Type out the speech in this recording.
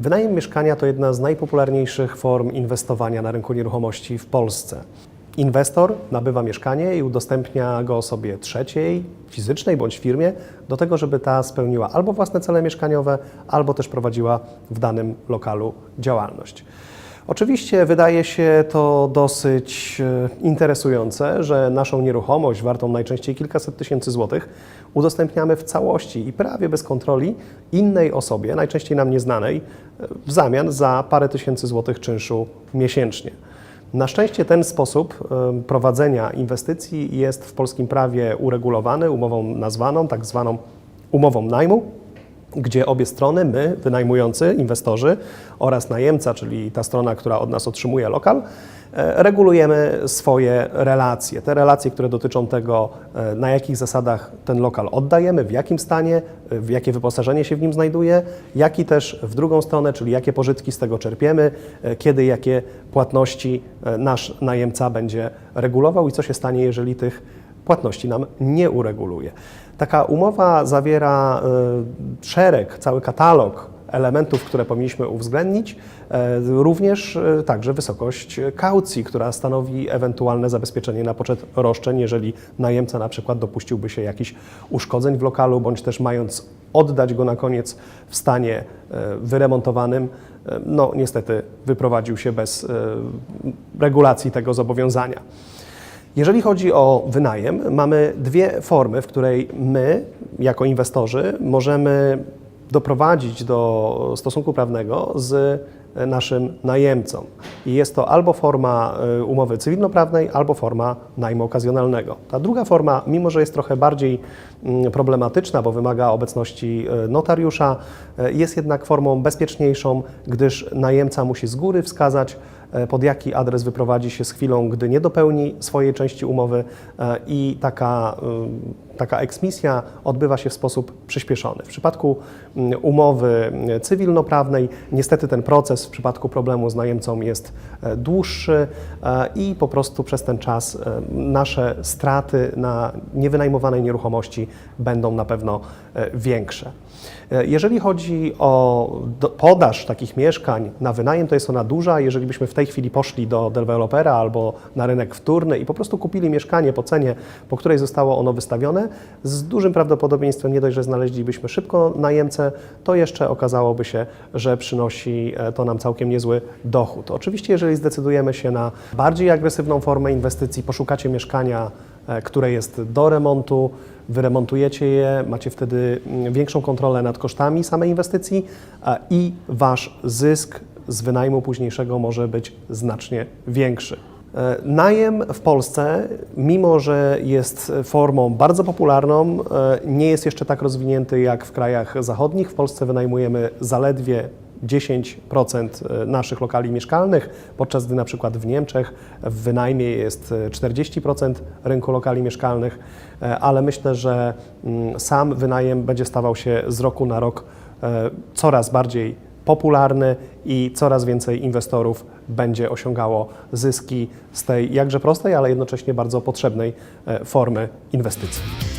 Wynajem mieszkania to jedna z najpopularniejszych form inwestowania na rynku nieruchomości w Polsce. Inwestor nabywa mieszkanie i udostępnia go osobie trzeciej, fizycznej bądź firmie, do tego, żeby ta spełniła albo własne cele mieszkaniowe, albo też prowadziła w danym lokalu działalność. Oczywiście wydaje się to dosyć e, interesujące, że naszą nieruchomość, wartą najczęściej kilkaset tysięcy złotych, udostępniamy w całości i prawie bez kontroli innej osobie, najczęściej nam nieznanej, e, w zamian za parę tysięcy złotych czynszu miesięcznie. Na szczęście ten sposób e, prowadzenia inwestycji jest w polskim prawie uregulowany umową nazwaną, tak zwaną umową najmu, gdzie obie strony, my, wynajmujący, inwestorzy oraz najemca, czyli ta strona, która od nas otrzymuje lokal, e, regulujemy swoje relacje. Te relacje, które dotyczą tego, e, na jakich zasadach ten lokal oddajemy, w jakim stanie, e, w jakie wyposażenie się w nim znajduje, jak i też w drugą stronę, czyli jakie pożytki z tego czerpiemy, kiedy jakie płatności nasz najemca będzie regulował i co się stanie, jeżeli tych płatności nam nie ureguluje. Taka umowa zawiera y, szereg, cały katalog elementów, które powinniśmy uwzględnić, e, również e, także wysokość kaucji, która stanowi ewentualne zabezpieczenie na poczet roszczeń, jeżeli najemca na przykład dopuściłby się jakichś uszkodzeń w lokalu, bądź też mając oddać go na koniec w stanie wyremontowanym, no niestety wyprowadził się bez regulacji tego zobowiązania. Jeżeli chodzi o wynajem, mamy dwie formy, w której my, jako inwestorzy, możemy doprowadzić do stosunku prawnego z naszym najemcą. I jest to albo forma y, umowy cywilnoprawnej, albo forma najmu okazjonalnego. Ta druga forma, mimo że jest trochę bardziej mm, problematyczna, bo wymaga obecności y, notariusza, y, jest jednak formą bezpieczniejszą, gdyż najemca musi z góry wskazać, e, pod jaki adres wyprowadzi się z chwilą, gdy nie dopełni swojej części umowy e, i taka, taka eksmisja odbywa się w sposób przyspieszony. W przypadku mm, umowy y, cywilnoprawnej niestety ten proces w przypadku problemu z najemcą jest e, dłuższy e, i po prostu przez ten czas e, nasze straty na niewynajmowanej nieruchomości będą na pewno większe. Jeżeli chodzi o podaż takich mieszkań na wynajem, to jest ona duża. Jeżeli byśmy w tej chwili poszli do dewelopera albo na rynek wtórny i po prostu kupili mieszkanie po cenie, po której zostało ono wystawione, z dużym prawdopodobieństwem nie dość, że znaleźlibyśmy szybko najemcę, to jeszcze okazałoby się, że przynosi e, to nam całkiem niezły dochód. Oczywiście, jeżeli zdecydujemy się na bardziej agresywną formę inwestycji, poszukacie mieszkania, e, które jest do remontu, wyremontujecie je, macie wtedy mm, większą kontrolę nad kosztami samej inwestycji i wasz zysk z wynajmu późniejszego może być znacznie większy. E, Najem w Polsce, mimo że jest formą bardzo popularną, e, nie jest jeszcze tak rozwinięty jak w krajach zachodnich. W Polsce wynajmujemy zaledwie 10% naszych lokali mieszkalnych, podczas gdy na przykład w Niemczech w wynajmie jest e, 40% rynku lokali mieszkalnych, e, ale myślę, że mm, sam wynajem będzie stawał się z roku na rok e, coraz bardziej popularny i coraz więcej inwestorów będzie osiągało zyski z tej jakże prostej, ale jednocześnie bardzo potrzebnej e, formy inwestycji.